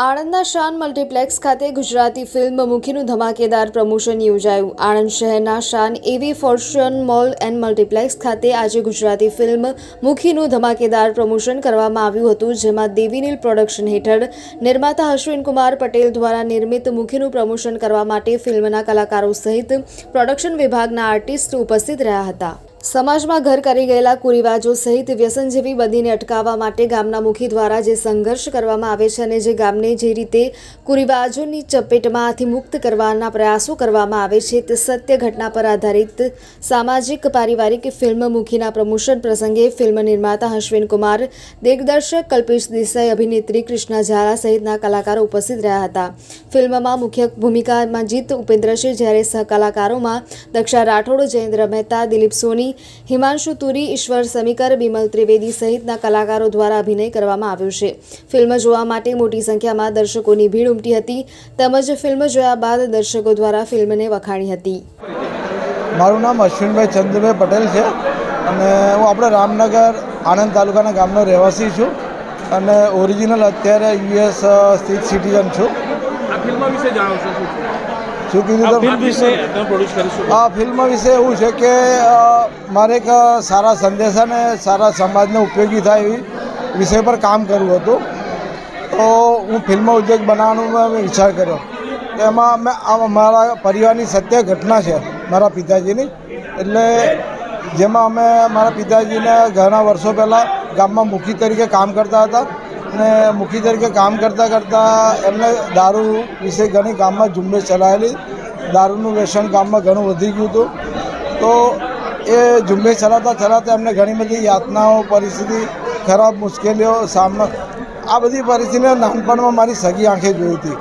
આણંદના શાન મલ્ટીપ્લેક્સ ખાતે ગુજરાતી ફિલ્મ મુખીનું ધમાકેદાર પ્રમોશન યોજાયું. આણંદ શહેરના શાન એવી ફોર્ચ્યુન મોલ એન્ડ મલ્ટીપ્લેક્સ ખાતે આજે ગુજરાતી ફિલ્મ મુખીનું ધમાકેદાર પ્રમોશન કરવામાં આવ્યું હતું, જેમાં દેવીનીલ પ્રોડક્શન હેઠળ નિર્માતા અશ્વિન કુમાર પટેલ દ્વારા નિર્મિત મુખીનું પ્રમોશન કરવા માટે ફિલ્મના કલાકારો સહિત પ્રોડક્શન વિભાગના આર્ટિસ્ટ ઉપસ્થિત રહ્યા હતા. સમાજમાં ઘર કરી ગયેલા કુરિવાજો સહિત વ્યસન જેવી બદીને અટકાવવા માટે ગામના મુખી દ્વારા જે સંઘર્ષ કરવામાં આવે છે અને જે ગામને જે રીતે કુરિવાજોની ચપેટમાંથી મુક્ત કરવાના પ્રયાસો કરવામાં આવે છે, તે સત્ય ઘટના પર આધારિત સામાજિક પારિવારિક ફિલ્મ મુખીના પ્રમોશન પ્રસંગે ફિલ્મ નિર્માતા અશ્વિન કુમાર દિગ્દર્શક કલ્પેશ દેસાઈ, અભિનેત્રી કૃષ્ણા ઝાલા સહિતના કલાકારો ઉપસ્થિત રહ્યા હતા. ફિલ્મમાં મુખ્ય ભૂમિકામાં જીત ઉપેન્દ્ર છે જ્યારે સહકલાકારોમાં દક્ષા રાઠોડ, જયેન્દ્ર મહેતા, દિલીપ સોની હિમાંશુ તુરી ઈશ્વર સમીકર બિમલ ત્રિવેદી સહિતના કલાકારો દ્વારા અભિનય કરવામાં આવ્યો છે. ફિલ્મ જોવા માટે મોટી સંખ્યામાં દર્શકોની ભીડ ઉમટી હતી. તેમજ ફિલ્મ જોયા બાદ દર્શકો દ્વારા ફિલ્મને વખાણી હતી. મારું નામ અશ્વિનભાઈ ચંદ્રભાઈ પટેલ છે અને હું આપણે રામનગર આણંદ તાલુકાના ગામનો રહેવાસી છું અને ઓરિજિનલ અત્યારે યુએસ સ્થિત સિટીઝન છું. આ ફિલ્મ વિશે જાણો છો? શું કીધું ફિલ્મ વિશે પ્રોડ્યુસ કરીશું. આ ફિલ્મ વિશે એવું છે કે મારે એક સારા સંદેશાને સારા સમાજને ઉપયોગી થાય એવી વિષય પર કામ કરવું હતું. તો હું ફિલ્મ ઉદ્યોગ બનાવવાનો મેં વિચાર કર્યો. તો એમાં મેં આ મારા પરિવારની સત્ય ઘટના છે મારા પિતાજીની. એટલે જેમાં અમે મારા પિતાજીને ઘણા વર્ષો પહેલાં ગામમાં મુખી તરીકે કામ કરતા હતા. અને મુખી તરીકે કામ કરતાં કરતાં એમને દારૂ વિશે ઘણી ગામમાં ઝુંબેશ ચલાવેલી દારૂનું વ્યસન ગામમાં ઘણું વધી ગયું હતું. તો એ ઝુંબેશ ચલાવતા ચલાવતા એમને ઘણી બધી યાતનાઓ, પરિસ્થિતિ ખરાબ, મુશ્કેલીઓ, સામનો આ બધી પરિસ્થિતિને નાનપણમાં મારી સગી આંખે જોઈ હતી.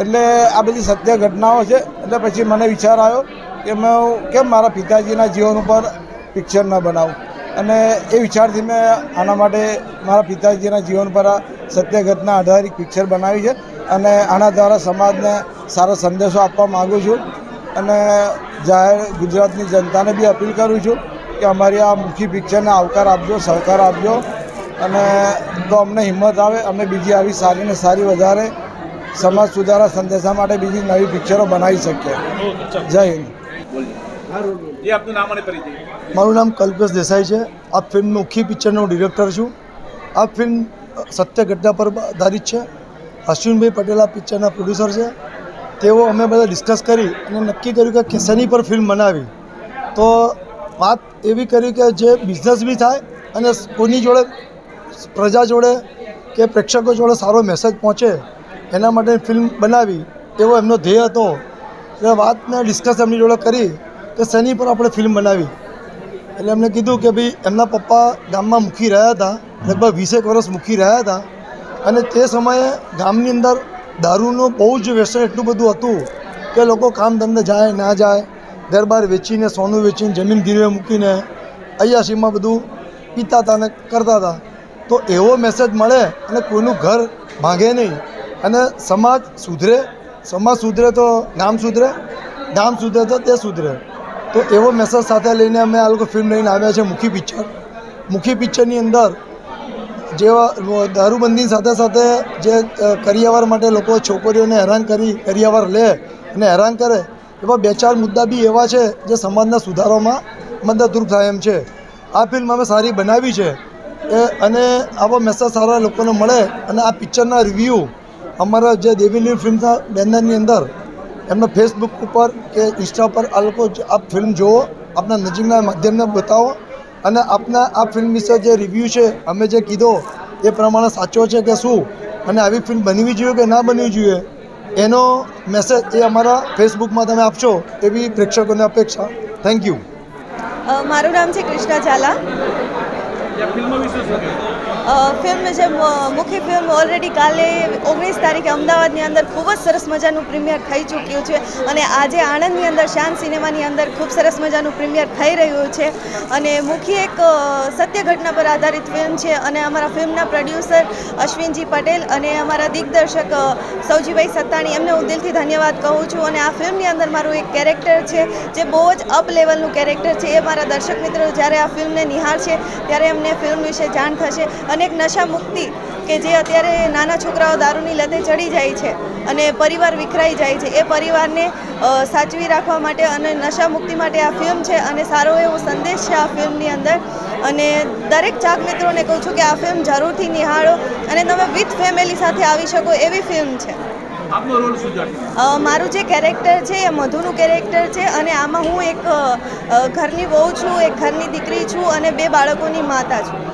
એટલે આ બધી સત્ય ઘટનાઓ છે. એટલે પછી મને વિચાર આવ્યો કે મેં કેમ મારા પિતાજીના જીવન ઉપર પિક્ચર ન બનાવું? અને એ વિચારથી મેં આના માટે મારા પિતાજીના જીવન પર આ સત્ય ઘટના આધારિત પિક્ચર બનાવી છે. અને આના દ્વારા સમાજને સારો સંદેશો આપવા માગું છું. અને જાહેર ગુજરાતની જનતાને બી અપીલ કરું છું કે અમારી આ મુખ્ય પિક્ચરને આવકાર આપજો, સહકાર આપજો. અને તો અમને હિંમત આવે, અમે બીજી આવી સારી ને સારી વધારે સમાજ સુધારા સંદેશા માટે બીજી નવી પિક્ચરો બનાવી શકીએ. જય હિન્દ. જે આપનું નામ અને પરિચય. મારું નામ કલ્પેશ દેસાઈ છે. આ ફિલ્મ મુખી પિક્ચરનો ડિરેક્ટર છું. આ ફિલ્મ સત્ય ઘટના પર આધારિત છે. અશ્વિનભાઈ પટેલ આ પિક્ચરના પ્રોડ્યુસર છે. તેઓ અમે બધા ડિસ્કસ કરી અને નક્કી કર્યું કે શેની પર ફિલ્મ બનાવી. તો વાત એવી કરી કે જે બિઝનેસ બી થાય અને કોની જોડે પ્રજા જોડે કે પ્રેક્ષકો જોડે સારો મેસેજ પહોંચે એના માટે ફિલ્મ બનાવી એવો એમનો ધ્યેય હતો. એટલે વાતને ડિસ્કસ એમની જોડે કરી કે શેની પર આપણે ફિલ્મ બનાવી? એટલે એમને કીધું કે ભાઈ એમના પપ્પા ગામમાં મૂકી રહ્યા હતા, લગભગ વીસેક વર્ષ મૂકી રહ્યા હતા. અને તે સમયે ગામની અંદર દારૂનું બહુ જ વ્યસન એટલું બધું હતું કે લોકો કામ ધંધે જાય, ના જાય ઘર બહાર વેચીને, સોનું વેચીને, જમીન ગીરવે મૂકીને અયાશીમાં બધું પીતા હતા અને કરતા હતા. તો એવો મેસેજ મળે અને કોઈનું ઘર ભાંગે નહીં. અને સમાજ સુધરે સમાજ સુધરે તો ગામ સુધરે ગામ સુધરે તો તે સુધરે. તો એવો મેસેજ સાથે લઈને અમે આ લોકો ફિલ્મ લઈને આવ્યા છે મુખી પિક્ચર મુખી પિક્ચરની અંદર જેવા દારૂબંધી સાથે સાથે જે કરિયાવર માટે લોકો છોકરીઓને હેરાન કરી, કરિયાવર લે અને હેરાન કરે, એવા બે ચાર મુદ્દા બી એવા છે જે સમાજના સુધારોમાં મદદરૂપ થાય એમ છે. આ ફિલ્મ અમે સારી બનાવી છે. એ, અને આવો મેસેજ સારા લોકોને મળે અને આ પિક્ચરના રિવ્યૂ અમારા જે દેવીની ફિલ્મના બેનરની અંદર એમના ફેસબુક ઉપર કે ઇન્સ્ટા પર આ લોકો આપ ફિલ્મ જુઓ, આપના નજીકના માધ્યમને બતાવો અને આપના આ ફિલ્મ વિશે જે રિવ્યૂ છે, અમે જે કીધો, એ પ્રમાણે સાચો છે કે શું? અને આવી ફિલ્મ બનવી જોઈએ કે ના બનવી જોઈએ? એનો મેસેજ એ અમારા ફેસબુકમાં તમે આપશો એવી પ્રેક્ષકોને અપેક્ષા. થેન્ક યુ મારું નામ છે કૃષ્ણા ઝાલા. ફિલ્મ જે મુખ્ય ફિલ્મ ઓલરેડી કાલે ઓગણીસ તારીખે અમદાવાદની અંદર ખૂબ જ સરસ મજાનું પ્રીમિયર થઈ ચૂક્યું છે અને આજે આણંદની અંદર શાન સિનેમાની અંદર ખૂબ સરસ મજાનું પ્રીમિયર થઈ રહ્યું છે. અને મુખ્ય એક સત્ય ઘટના પર આધારિત ફિલ્મ છે અને અમારા ફિલ્મના પ્રોડ્યુસર અશ્વિનજી પટેલ અને અમારા દિગ્દર્શક સૌજીભાઈ સત્તાણી, એમને હું દિલથી ધન્યવાદ કહું છું. અને આ ફિલ્મની અંદર મારું એક કેરેક્ટર છે જે બહુ જ અપ લેવલનું કેરેક્ટર છે. એ મારા દર્શક મિત્રો જ્યારે આ ફિલ્મને નિહાળશે ત્યારે એમને ફિલ્મ વિશે જાણ થશે. અને એક નશા મુક્તિ કે જે અત્યારે નાના છોકરાઓ દારૂની લતે ચડી જાય છે અને પરિવાર વિખરાઈ જાય છે. એ પરિવારને સાચવી રાખવા માટે અને નશા મુક્તિ માટે આ ફિલ્મ છે અને સારો એવો સંદેશ છે આ ફિલ્મની અંદર. અને દરેક ચાક મિત્રોને કહું છું કે આ ફિલ્મ જરૂરથી નિહાળો અને તમે વિથ ફેમિલી સાથે આવી શકો એવી ફિલ્મ છે. આપનો રોલ શું મારું જે કેરેક્ટર છે, એ મધુનું કેરેક્ટર છે અને આમાં હું એક ઘરની વહુ છું, એક ઘરની દીકરી છું અને બે બાળકોની માતા છું.